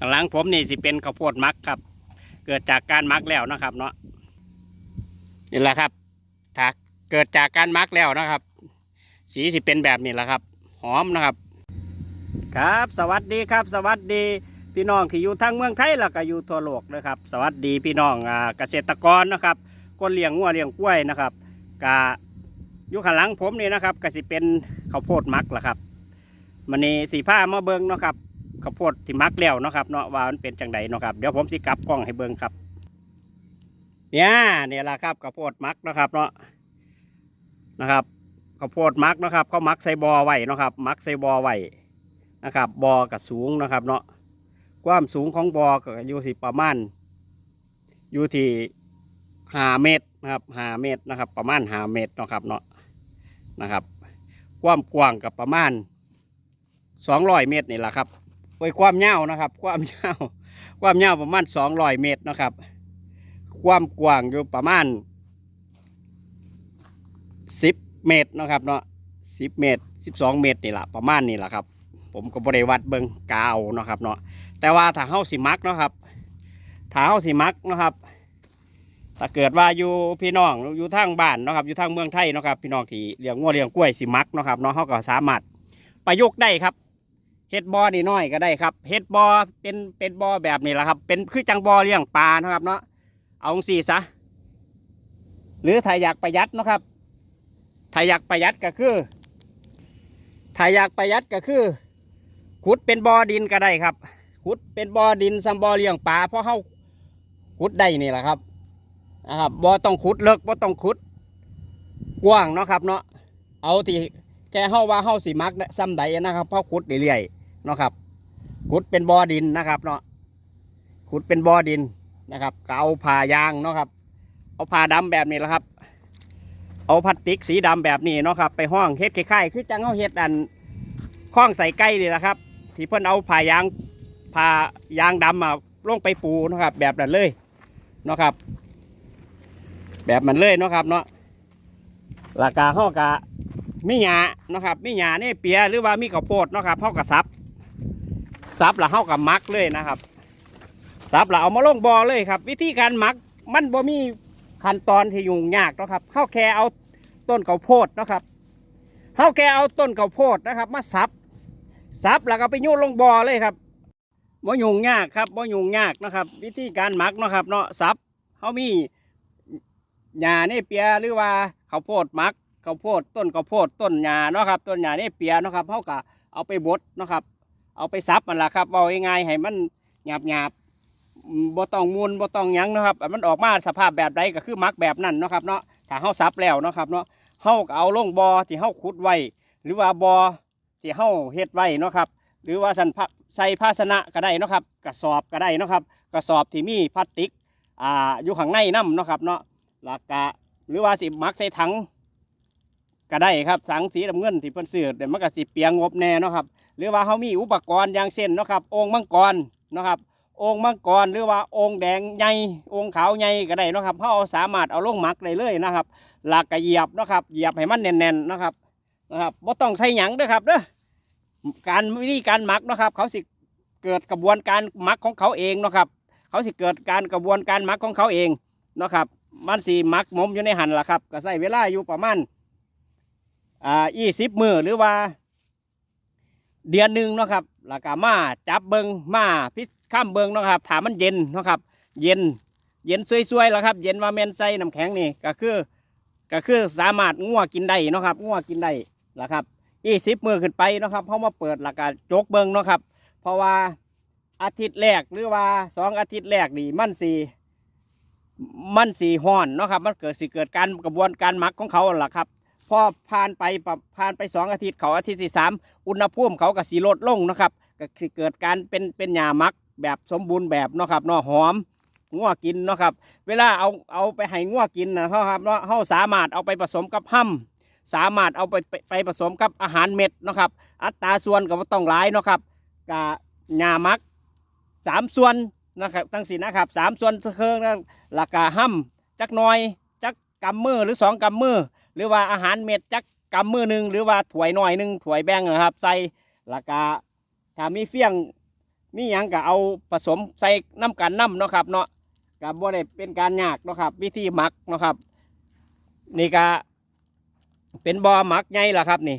ข้างหลังผมนี่สิเป็นข้าวโพดมักครับ เกิดจากการมักแล้วนะครับ เนาะนี่แหละครับถ้าเกิดจากการมักแล้วนะครับ สีสิเป็นแบบนี้แหละครับ หอมนะครับ ครับ สวัสดีครับ สวัสดีพี่น้องที่อยู่ทั้งเมืองไทยแล้วก็อยู่ทั่วโลกนะครับ สวัสดีพี่น้องอ่าเกษตรกรนะครับคนเลี้ยงงัวเลี้ยงกล้วยนะครับกะอยู่ข้างหลังผมนี่นะครับก็สิเป็นข้าวโพดมักแหละครับมันนี่สีผ้ามาเบิงเนาะครับ ข้าวโพดที่มักแล้วเนาะครับเนาะว่ามันเป็นจังไดเนาะครับเดี๋ยวผมสิกลับกล้องให้เบิงครับ เนี่ยเนี่ยแหละครับข้าวโพดมักเนาะครับเนาะนะครับข้าวโพดมักเนาะครับเขามักใส่บอไว้เนาะครับ มักใส่บอไว้นะครับ บอกระสูงนะครับ เนาะความสูงของบอก็อยู่สิประมาณอยู่ที่ห้าเมตรนะครับห้าเมตรนะครับ ประมาณห้าเมตรเนาะครับเนาะนะครับ ความกว้างกับประมาณสองร้อยเมตรนี่แหละครับ โดยความยาวนะครับ ความยาวความยาวประมาณสองร้อยเมตรนะครับ ความกว้างอยู่ประมาณสิบเมตรนะครับเนาะสิบเมตรสิบสองเมตรนี่แหละประมาณนี่แหละครับ ผมก็บริวัดเบิงกาวนะครับเนาะแต่ว่าถ้าเฮาสิมักนะครับถ้าเฮาสิมักนะครับถ้าเกิดว่าอยู่พี่น้องอยู่ทางบ้านนะครับ อยู่ทางเมืองไทยนะครับ พี่น้องที่เลี้ยงงัวเลี้ยงกล้วยสิมักนะครับเนาะเขาก็สามารถประยุกต์ได้ครับ เฮ็ดบอนี่น้อยก็ได้ครับเฮ็ดบอเป็นเป็นบอแบบนี้แหละครับ เป็นคือจังบอเลี้ยงปลานะครับเนาะเอาสี่ซะหรือถ้าอยากประหยัดนะครับถ้าอยากประหยัดก็คือถ้าอยากประหยัดก็คือ ขุดเป็นบอดินก็ได้ครับ ขุดเป็นบอดินซัมบอเลี้ยงปลาเพราะเขาขุดได้นี่แหละครับนะครับบ่ต้องขุดเลิกบ่ต้องขุดกว้างเนาะครับเนาะเอาที่แค่เฮาว่าเฮาสิมักซ้ำใดนะครับเพราะขุดเรื่อยๆ เนาะครับ ขุดเป็นบ่อดินนะครับเนาะขุดเป็นบ่อดินนะครับก็เอาผ่ายางเนาะครับ เอาผ่าดำแบบนี้แหละครับ เอาพลาสติกสีดำแบบนี้เนาะครับไปห้องเฮ็ดคล้ายๆคือจังเฮาเฮ็ดอันข้องใส่ไก่นี่แหละครับ ที่เพิ่อนเอาผ่ายางผ่ายางดำมาลงไปปูนะครับ แบบนั้นเลยเนาะครับ แบบมันเลยเนาะครับเนาะราคาห้อกะมีหยาเนาะครับมีหยาเนี่ยเปียหรือว่ามีข้าวโพดเนาะครับเฮากระซับ ซับแล้วเฮากะมักเลยนะครับซับแล้วเอามาลงบอเลยครับ วิธีการมักมันบ่มีขั้นตอนที่ยุ่งยากนะครับเฮาแค่เอาต้นเข้าโพดนะครับเฮาแค่เอาต้นเข้าโพดนะครับ มาซับซับแล้วก็ไปโยนลงบอเลยครับบ่ยุ่งยากครับบ่ยุ่งยากนะครับ วิธีการมักนะครับ เนาะซับเฮามีหญ้านี่เปียหรือว่าข้าวโพดมักข้าวโพดต้นข้าวโพดต้นหญ้าเนาะครับต้นหญ้านี่เปียเนาะครับเขาก็เอาไปบดนะครับ เอาไปซับมันละครับเอาง่ายๆให้มันหยาบหยาบบ่ต้องมูลบ่ต้องยังนะครับมันออกมาสภาพแบบใดก็คือมักแบบนั้นนะครับเนาะถ้าเฮาซับแล้วนะครับเนาะเฮาเอาลงบ่อที่เฮาขุดไว้หรือว่าบ่อที่เฮาเฮ็ดไว้นะครับ หรือว่าสันพะใส่ภาชนะก็ได้นะครับ กระสอบก็ได้นะครับ กระสอบที่มีพลาสติกอ่าอยู่ข้างในน้ำนะครับเนาะแล้วก็หรือว่าสิมักใส่ถัง ก็ได้ครับถังสีน้ำเงินที่เพิ่นซื้อแต่มันก็สิเปียงงบแน่เนาะครับหรือว่าเขามีอุปกรณ์อย่างเช่นเนาะครับองค์มังกรเนาะครับองค์มังกรหรือว่าองค์แดงใหญ่องค์ขาวใหญ่ก็ได้เนาะครับเขาเอาสามารถเอาลงหมักได้เลยนะครับหลักก็เหยียบเนาะครับเหยียบให้มันแน่นๆนะครับนะครับบ่ต้องใช้หยังด้อครับเด้อการวิธีการหมักนะครับ เขาสิเกิดกระบวนการหมักของเขาเองนะครับ เขาสิเกิดการกระบวนการหมักของเขาเองนะครับมันสีหมักหมมอยู่ในหันล่ะครับ ก็ใช้เวลาอยู่ประมาณ อ่ายี่สิบมือหรือว่า เดือนหนึ่งเนาะครับแล้วก็มาจับเบิงมาพิข้ามเบิงเนาะครับถามมันเย็นเนาะครับ เย็นเย็นซวยๆแล้วครับ เย็นว่าแมนใส่น้ำแข็งนี่ก็คือก็คือสามารถงัวกินได้เนาะครับงัวกินได้ละครับยี่สิบมือขึ้นไปเนาะครับเขามาเปิดแล้วก็จกเบิงเนาะครับ เพราะว่าอาทิตย์แรกหรือว่าสองอาทิตย์แรกนี่มันสีมันสีห่อนเนาะครับ มันเกิดสิเกิดการกระบวนการหมักของเขาล่ะครับ พอผ่านไปผ่านไปสองอาทิตย์เขาอาทิตย์ที่สามอุณหภูมิเขาก็สีลดลงนะครับก็เกิดการเป็นเป็นหญ้ามักแบบสมบูรณ์แบบเนาะครับเนาะหอมงัวกินเนาะครับ เวลาเอาเอาไปให้งัวกินนะเขาครับเนาะเขาสามารถเอาไปผสมกับห้ำสามารถเอาไปไปไปผสมกับอาหารเม็ดเนาะครับ อัตราส่วนก็บ่ต้องหลายเนาะครับกะหญ้ามักสามส่วนนะครับตั้งสินะครับสามส่วนเครื่องนะราคาห้ำจักน้อย กำมือหรือสองกำมือหรือว่าอาหารเม็ดจักกำมือหนึ่งหรือว่าถ้วยหน่อยหนึ่งถ้วยแบ่งนะครับ ใส่ราคาถ้ามีเฟี้ยงมีหยังก็เอาผสมใส่น้ำกันน้ำเนาะครับเนาะกับบ่ได้เป็นการยากเนาะครับ วิธีหมักเนาะครับ นี่ก็เป็นบ่อหมักใหญ่ละครับนี่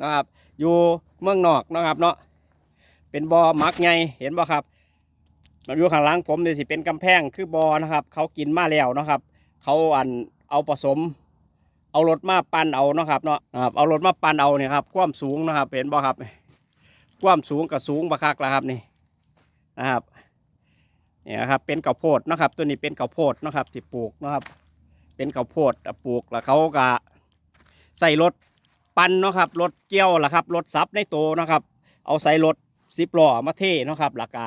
นะครับ อยู่เมืองนอกเนาะครับเนาะเป็นบ่อหมักใหญ่เห็นบ่ครับมันอยู่ข้างหลังผมนี่สิเป็นกำแพงคือบ่อนะครับ เขากินมาแล้วเนาะครับ เขาอัน เอาผสม เอารถมาปั่นเอาเนาะครับเนาะนะครับเอารถมาปั่นเอาเนี่ยครับความสูงนะครับเห็นบ่ครับความสูงกับสูงบักคักแล้วครับนี่นะครับเนี่ยครับเป็นข้าวโพดเนาะครับ ตัวนี้เป็นข้าวโพดเนาะครับที่ปลูกเนาะครับ เป็นข้าวโพดอะปลูกแล้วเขาก็ใส่รถปั่นเนาะครับรถเกี่ยวล่ะครับรถซับในโตเนาะครับ เอาใส่รถสิบล้อมาเทเนาะครับแล้วก็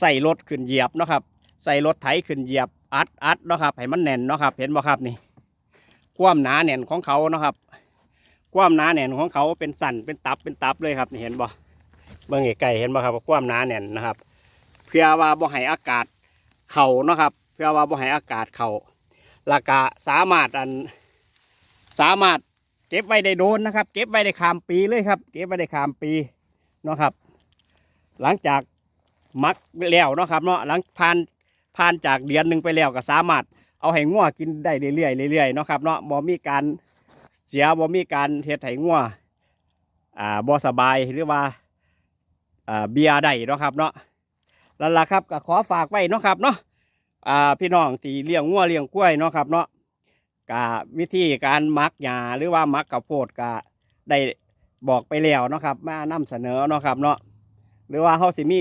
ใส่รถขึ้นเหยียบเนาะครับ ใส่รถไถขึ้นเหยียบอัดอัดเนาะครับให้มันแน่นเนาะครับ เห็นบ่ครับนี่ ความหนาแน่นของเขาเนาะครับ ความหนาแน่นของเขาเป็นสันเป็นตับเป็นตับเลยครับเห็นบ่เบิ่งไกลเห็นบ่ครับว่าความหนาแน่นนะครับ เพื่อว่าบ่ให้อากาศเข่าเนาะครับ เพื่อว่าบ่ให้อากาศเข่าล้วก็สามารถอันสามารถเก็บไว้ได้โดนนะครับ เก็บไว้ได้ขามปีเลยครับ เก็บไว้ได้ขามปีเนาะครับ หลังจากมักแล้วเนาะครับเนาะหลังผ่านผ่านจากเดือนหนึ่งไปแล้วก็สามารถ เอาให้งัวกินได้เรื่อยๆเรื่อยๆเนาะครับเนาะบ่มีการเสียบ่มีการเฮ็ดให้งัวอ่าบ่สบายหรือว่าอ่าเบียได้เนาะครับเนาะนั่นล่ะครับก็ขอฝากไว้เนาะครับเนาะอ่าพี่น้องที่เลี้ยงงัวเลี้ยงกล้วยเนาะครับเนาะก็วิธีการมักหญ้าหรือว่ามักข้าวโพดก็ได้บอกไปแล้วเนาะครับมานำเสนอเนาะครับเนาะหรือว่าเฮาสิมี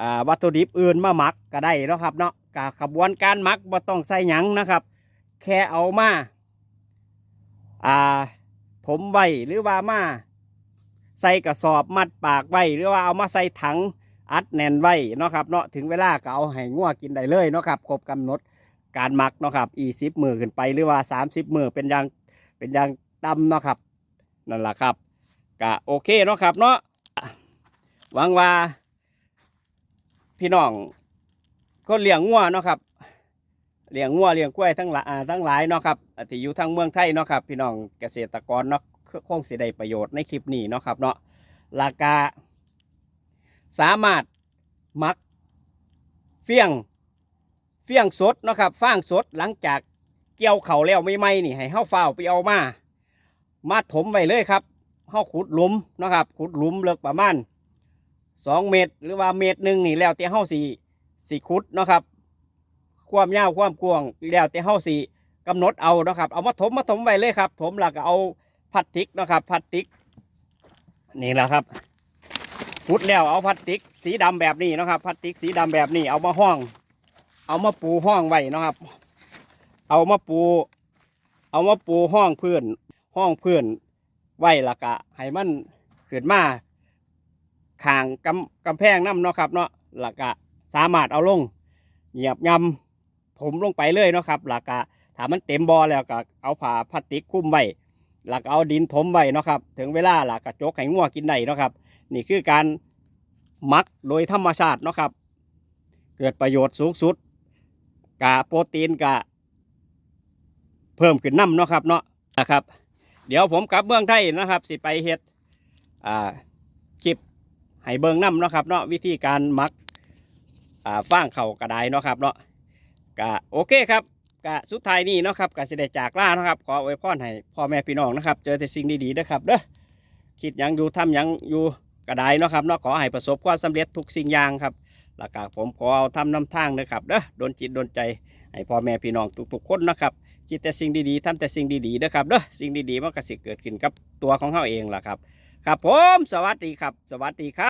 อ่าวัตถุดิบอื่นมามักก็ได้เนาะครับเนาะ กาขบวนการมักบ่ต้องใส่หยังนะครับ แค่เอามาอ่าถมไว้หรือว่ามาใส่กระสอบมัดปากไว้หรือว่าเอามาใส่ถังอัดแน่นไว้เนาะครับเนาะถึงเวลาก็เอาให้งัวกินได้เลยเนาะครับครบกำหนดการหมักเนาะครับอีสิบมือขึ้นไปหรือว่าสามสิบมือเป็นอย่างเป็นอย่างต่ำเนาะครับนั่นแหละครับก็โอเคเนาะครับเนาะหวังว่าพี่น้อง ก็เลี้ยงงัวเนาะครับเลี้ยงงัวเลี้ยงกล้วยทั้งหลายทั้งหลายเนาะครับที่อยู่ทางเมืองไทยเนาะครับ พี่น้องเกษตรกรเนาะคงสิได้ประโยชน์ในคลิปนี้เนาะครับเนาะราคาสามารถมักเฟี้ยงเฟี้ยงสดเนาะครับฟางสดหลังจากเกี่ยวเขาแล้วไม่ไหมนี่ให้เฮาฝ้าไปเอามา มาถมไว้เลยครับเฮาขุดหลุมเนาะครับขุดหลุมเลิกประมาณสองเมตร หรือว่าเมตรหนึ่งนี่แล้วแต่เฮาสี สีคุดเนาะครับ ความยาวความกว้างแล้วแต่เฮาสีกำหนดเอาเนาะครับ เอามาถมมาถมไว้เลยครับ ถมแล้วก็เอาพลาสติกเนาะครับพลาสติกนี่แหละครับขุดแล้วเอาพลาสติกสีดำแบบนี้นะครับพลาสติกสีดำแบบนี้ เอามาห้อง เอามาปูห้องไว้นะครับ เอามาปู เอามาปูห้องพื้นห้องพื้นไว้ละกะให้มันขึ้นมาขางกำกำแพงน้ำเนาะครับเนาะหลักะ สามารถเอาลงเหยียบยำถมลงไปเลยเนาะครับหลักกะถ้ามันเต็มบอแล้วก็เอาผ้าพลาสติกคุ้มไว้หลักเอาดินถมไว้เนาะครับถึงเวลาหลักกะจกให้งัวกินได้เนาะครับ นี่คือการมักโดยธรรมชาติเนาะครับ เกิดประโยชน์สูงสุดกะโปรตีนกะเพิ่มขึ้นน้ำเนาะครับเนาะนะครับ เดี๋ยวผมกลับเมืองไทยนะครับ สิไปเฮ็ดอ่าคลิปให้เบิ่งน้ำเนาะครับเนาะวิธีการมัก อ่าฟางเข่ากระไดเนาะครับเนาะก็โอเคครับก็สุดท้ายนี้เนาะครับก็สิได้จากล่านะครับขออวยพรให้พ่อแม่พี่น้องนะครับ เจอแต่สิ่งดีๆนะครับเด้อคิดยังอยู่ทำยังอยู่กระไดเนาะครับเนาะขอให้ประสบความสำเร็จทุกสิ่งอย่างครับแล้วก็ผมขอเอาทำน้ำทางนะครับเด้อโดนจิตโดนใจให้พ่อแม่พี่น้องทุกๆคนนะครับคิดแต่สิ่งดีๆทำแต่สิ่งดีๆนะครับเด้อสิ่งดีๆมันก็สิเกิดขึ้นกับตัวของเขาเองล่ะครับ ครับผมสวัสดีครับ สวัสดีครับ